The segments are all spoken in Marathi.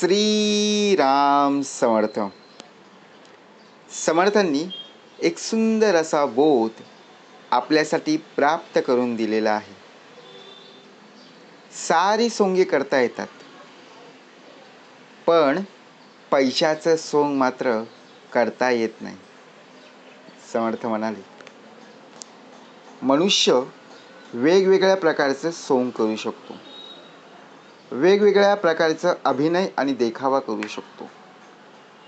श्रीराम समर्थ. समर्थांनी एक सुंदर असा बोध आपल्यासाठी प्राप्त करून दिलेला आहे. सारी सोंगे करता येतात. पण पैशाचं सोंग मात्र करता येत नाही. समर्थ म्हणाले मनुष्य वेगवेगळ्या प्रकारचं सोंग करू शकतो. वेगवेगळ्या प्रकारचं अभिनय आणि देखावा करू शकतो.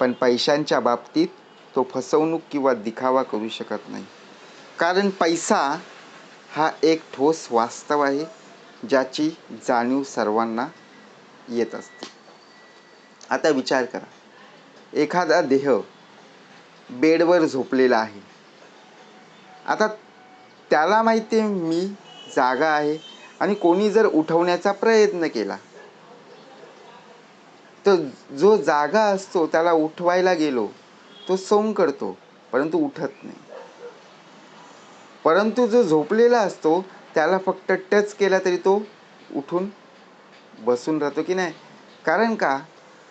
पण पैशांच्या बाबतीत तो फसवणूक किंवा दिखावा करू शकत नाही. कारण पैसा हा एक ठोस वास्तव आहे ज्याची जाणीव सर्वांना येत असते. आता विचार करा. एखादा देह बेडवर झोपलेला आहे. आता त्याला माहिती आहे मी जागा आहे आणि कोणी जर उठवण्याचा प्रयत्न केला तर जो जागा असतो त्याला उठवायला गेलो तो सोंग करतो परंतु उठत नाही. परंतु जो झोपलेला असतो त्याला फक्त टच केला तरी तो उठून बसून राहतो की नाही? कारण का?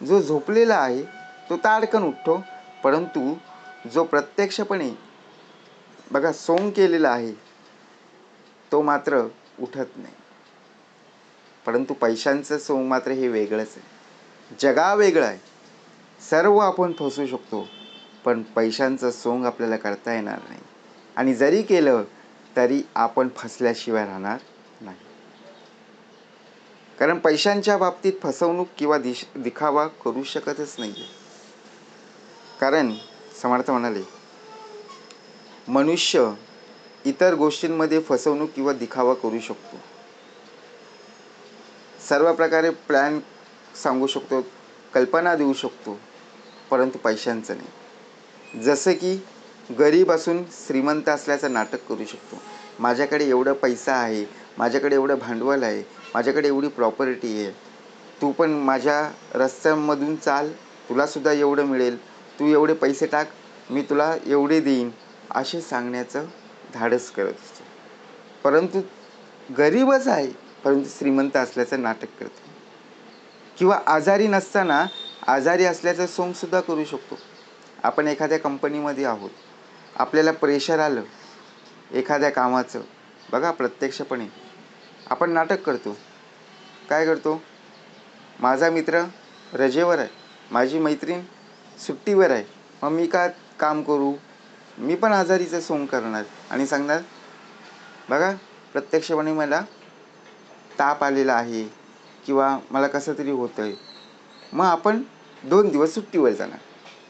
जो झोपलेला आहे तो ताडकन उठतो परंतु जो प्रत्यक्षपणे बघा सोंग केलेला आहे तो मात्र उठत नाही. परंतु पैशांचं सोंग मात्र हे वेगळंच आहे. जगा वेगळं आहे. सर्व आपण फसू शकतो पण पैशांचं सोंग आपल्याला करता येणार नाही. आणि जरी केलं तरी आपण फसल्याशिवाय राहणार नाही. कारण पैशांच्या बाबतीत फसवणूक किंवा दिश दिखावा करू शकतच नाही कारण समर्थ म्हणाले मनुष्य इतर गोष्टींमध्ये फसवणूक किंवा दिखावा करू शकतो. सर्व प्रकारे प्लॅन सांगू शकतो कल्पना देऊ शकतो परंतु पैशांचं नाही. जसं की गरीब असून श्रीमंत असल्याचं नाटक करू शकतो. माझ्याकडे एवढं पैसा आहे माझ्याकडे एवढं भांडवल आहे माझ्याकडे एवढी प्रॉपर्टी आहे. तू पण माझ्या रस्त्यांमधून चाल तुलासुद्धा एवढं मिळेल. तू एवढे पैसे टाक मी तुला एवढे देईन असे सांगण्याचं धाडस करत असतो. परंतु गरीबच आहे परंतु श्रीमंत असल्याचं नाटक करतो. किंवा आजारी नसताना आजारी असल्याचं सोंगसुद्धा करू शकतो. आपण एखाद्या कंपनीमध्ये आहोत. आपल्याला प्रेशर आलं. एखाद्या कामाचं. बघा प्रत्यक्षपणे. आपण नाटक करतो. काय करतो? माझा मित्र रजेवर आहे. माझी मैत्रीण सुट्टीवर आहे. मग मी का काम करू? मी पण आजारीचं सोंग करणार. आणि सांगणार बघा प्रत्यक्षपणे मला ताप आलेला आहे. किंवा मला कसं तरी होतं आहे मग आपण दोन दिवस सुट्टीवर जाणार.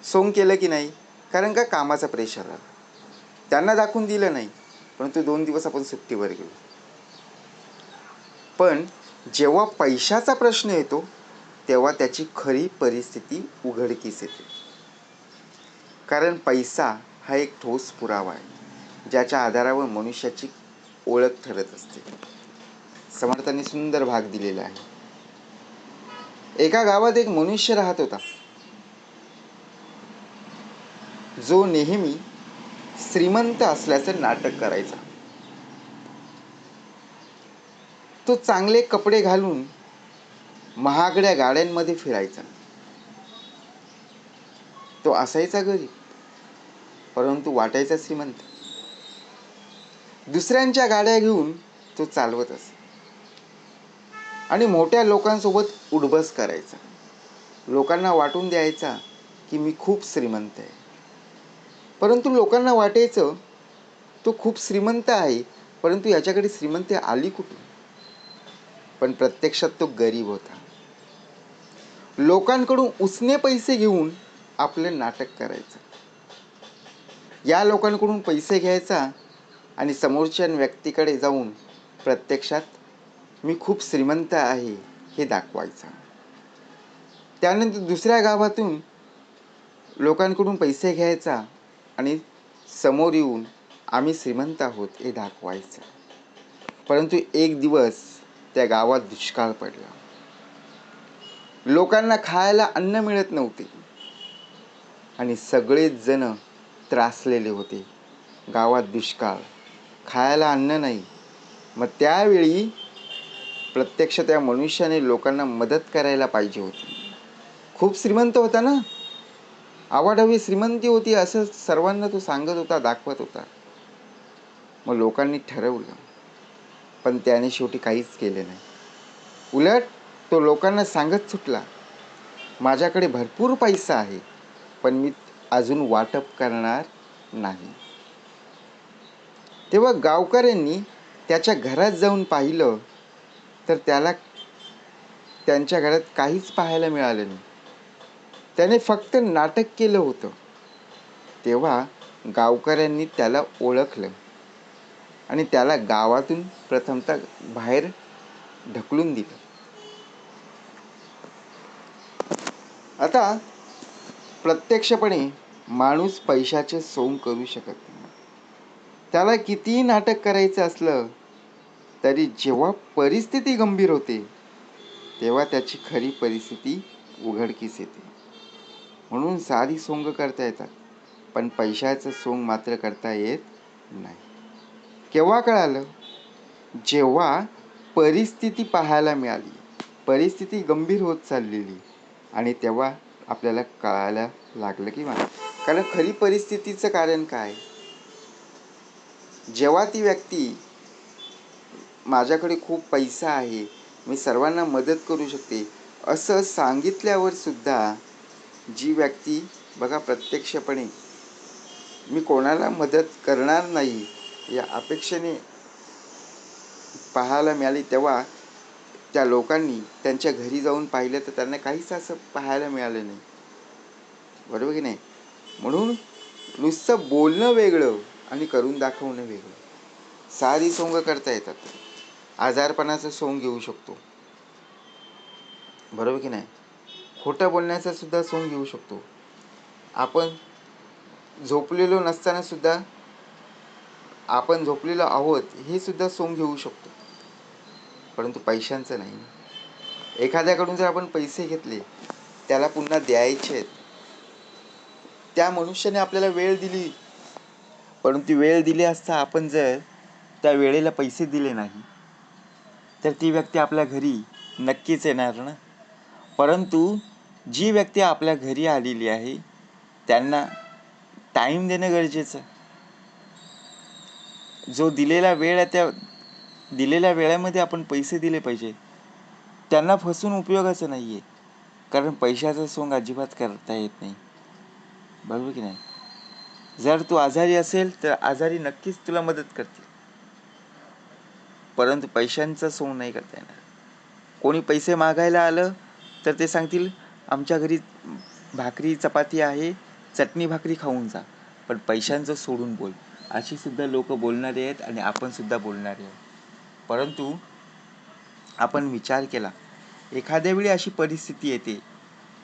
सोंग केलं की नाही? कारण का कामाचा प्रेशर आला. त्यांना दाखवून दिलं नाही परंतु दोन दिवस आपण सुट्टीवर गेलो. पण जेव्हा पैशाचा प्रश्न येतो तेव्हा त्याची खरी परिस्थिती उघडकीस येते. कारण पैसा हा एक ठोस पुरावा आहे ज्याच्या आधारावर मनुष्याची ओळख ठरत असते. समर्थांनी सुंदर भाग दिलेला आहे. एका गावात एक मनुष्य राहत होता. जो नेहमी श्रीमंत असल्याचं नाटक करायचा. तो चांगले कपडे घालून महागड्या गाड्यांमध्ये फिरायचा. तो असायचा गरीब परंतु वाटायचा श्रीमंत. दुसऱ्यांच्या गाड्या घेऊन तो चालवत असे. आणि मोठ्या लोकांसोबत उडबस करायचा. लोकांना वाटून द्यायचा की मी खूप श्रीमंत आहे. परंतु लोकांना वाटायचं तो खूप श्रीमंत आहे परंतु याच्याकडे श्रीमंती आली कुठून? पण प्रत्यक्षात तो गरीब होता. लोकांकडून उसने पैसे घेऊन आपलं नाटक करायचं. या लोकांकडून पैसे घ्यायचा आणि समोरच्या व्यक्तीकडे जाऊन प्रत्यक्षात मी खूप श्रीमंत आहे हे दाखवायचा. त्यानंतर दुसऱ्या गावातून लोकांकडून पैसे घ्यायचा आणि समोर येऊन आम्ही श्रीमंत आहोत हे दाखवायचं. परंतु एक दिवस त्या गावात दुष्काळ पडला. लोकांना खायला अन्न मिळत नव्हते. आणि सगळेच जण त्रासलेले होते. गावात दुष्काळ. खायला अन्न नाही. मग त्यावेळी प्रत्यक्ष त्या मनुष्याने लोकांना मदत करायला पाहिजे होती. खूप श्रीमंत होता ना? आवाढावी श्रीमंती होती असं सर्वांना तो सांगत होता दाखवत होता. मग लोकांनी ठरवलं. पण त्याने शेवटी काहीच केले नाही. उलट तो लोकांना सांगत सुटला माझ्याकडे भरपूर पैसा आहे पण मी अजून वाटप करणार नाही. तेव्हा गावकऱ्यांनी त्याच्या घरात जाऊन पाहिलं तर त्याला त्यांच्या घरात काहीच पाहायला मिळालं नाही. त्याने फक्त नाटक केलं होतं. तेव्हा गावकऱ्यांनी त्याला ओळखलं आणि त्याला गावातून प्रथमतः बाहेर ढकलून दिलं. आता प्रत्यक्षपणे माणूस पैशाचे सोंग करू शकत नाही. त्याला कितीही नाटक करायचं असलं तरी जेव्हा परिस्थिती गंभीर होते तेव्हा त्याची खरी परिस्थिती उघडकीस येते. म्हणून साधी सोंग करता येतात पण पैशाचं सोंग मात्र करता येत नाही. केव्हा कळालं? जेव्हा परिस्थिती पाहायला मिळाली परिस्थिती गंभीर होत चाललेली आणि तेव्हा आपल्याला कळायला लागलं की मला कारण खरी परिस्थितीचं कारण काय? जेव्हा ती व्यक्ती माझ्याकडे खूप पैसा आहे. मी सर्वांना मदत करू शकते. असं सांगितल्यावर सुद्धा जी व्यक्ती बघा प्रत्यक्षपणे मी कोणाला मदत करणार नाही या अपेक्षेने पाहायला मिळाली तेव्हा त्या लोकांनी त्यांच्या घरी जाऊन पाहिलं तर त्यांना काहीच असं पाहायला मिळालं नाही. बरोबर की नाही? म्हणून नुसतं बोलणं वेगळं आणि करून दाखवणं वेगळं. सारी सोंग करता येतात. आजारपणाचं सोंग घेऊ शकतो. बरोबर की नाही? खोटं बोलण्याचं सुद्धा सोंग घेऊ शकतो. आपण झोपलेलो नसताना सुद्धा आपण झोपलेलो आहोत हे सुद्धा सोंग घेऊ शकतो. परंतु पैशांचं नाही. एखाद्याकडून जर आपण पैसे घेतले त्याला पुन्हा द्यायचे आहेत त्या मनुष्याने आपल्याला वेळ दिली. परंतु वेळ दिली असता आपण जर त्या वेळेला पैसे दिले नाही तर ती व्यक्ती आपल्या घरी नक्कीच येणार ना? परंतु जी व्यक्ती आपल्या घरी आलेली आहे त्यांना टाईम देणं गरजेचं जो दिलेला वेळ आहे त्या दिलेल्या वेळेमध्ये आपण पैसे दिले पाहिजे. त्यांना फसून उपयोगाचं नाही आहे कारण पैशाचं सोंग अजिबात करता येत नाही. बरोबर की नाही? जर तू आजारी असेल तर आजारी नक्कीच तुला मदत करतील. परंतु पैशांचं सोंग नाही करता येणार. कोणी पैसे मागायला आलं तर ते सांगतील आमच्या घरी भाकरी चपाती आहे चटणी भाकरी खाऊन जा पण पैशांचं सोडून बोल. अशी सुद्धा लोक बोलणारे आहेत आणि आपण सुद्धा बोलणारे आहोत. परंतु आपण विचार केला एखाद्या वेळी अशी परिस्थिती येते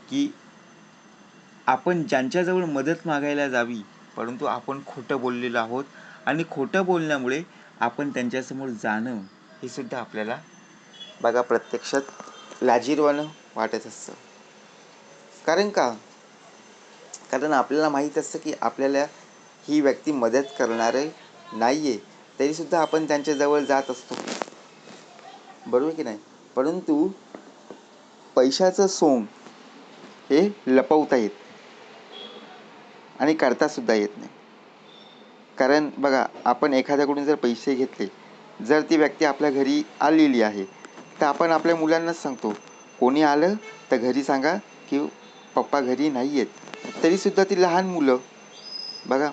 की आपण ज्यांच्याजवळ मदत मागायला जावी परंतु आपण खोटं बोललेलो आहोत आणि खोटं बोलण्यामुळे आपण त्यांच्यासमोर जाणं हे सुद्धा आपल्याला बघा प्रत्यक्षात लाजिरवाणं वाटत असतं. कारण का? कारण आपल्याला माहीत असतं की आपल्याला ही व्यक्ती मदत करणारे नाही आहे तरीसुद्धा आपण त्यांच्याजवळ जात असतो. बरोबर की नाही? परंतु पैशाचं सोंग हे लपवता येत आणि करतासुद्धा येत नाही. कारण बघा आपण एखाद्याकडून जर पैसे घेतले जर ती व्यक्ती आपल्या घरी आलेली आहे तर आपण आपल्या मुलांनाच सांगतो कोणी आलं तर घरी सांगा की पप्पा घरी नाही आहेत तरीसुद्धा ती लहान मुलं बघा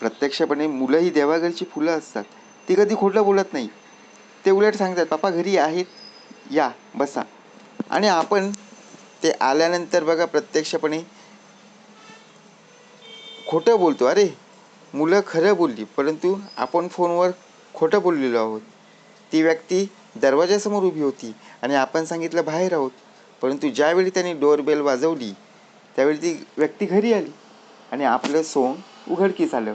प्रत्यक्षपणे मुलं ही देवाघरची फुलं असतात. ती कधी खोटं बोलत नाही. ते उलट सांगतात पप्पा घरी आहेत या बसा. आणि आपण ते आल्यानंतर बघा प्रत्यक्षपणे खोटं बोलतो. अरे मुलं खरं बोलली परंतु आपण फोनवर खोटं बोललेलो आहोत. ती व्यक्ती दरवाजासमोर उभी होती आणि आपण सांगितलं बाहेर आहोत. परंतु ज्यावेळी त्यांनी डोअरबेल वाजवली त्यावेळी ती व्यक्ती घरी आली आणि आपलं सोंग उघडकीस आलं.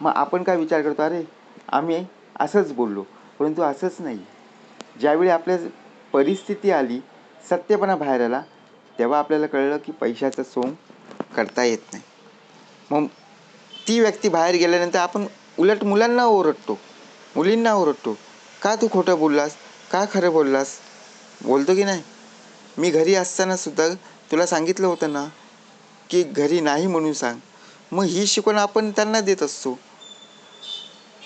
मग आपण काय विचार करतो? अरे आम्ही असंच बोललो परंतु असंच नाही. ज्यावेळी आपल्या परिस्थिती आली सत्यपणा बाहेर आला तेव्हा आपल्याला कळलं की पैशाचं सोंग करता येत नाही. मग ती व्यक्ती बाहेर गेल्यानंतर आपण उलट मुलांना ओरडतो. मुलींना ओरडतो. का तू खोटं बोललास? का खरं बोललास? बोलतो की नाही? मी घरी असताना सुद्धा तुला सांगितलं होतं ना की घरी नाही म्हणून सांग. मग ही शिकवण आपण त्यांना देत असतो.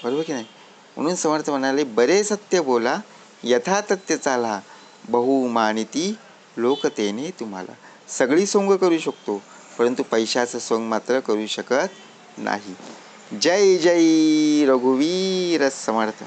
बरोबर की नाही? म्हणून समर्थ म्हणाले बरे सत्य बोला यथातथ्य चाला. बहुमानिती लोकतेने तुम्हाला. सगळी सोंग करू शकतो परंतु पैशाचं सोंग मात्र करू शकत नाही. जय जय रघुवीर समर्थ.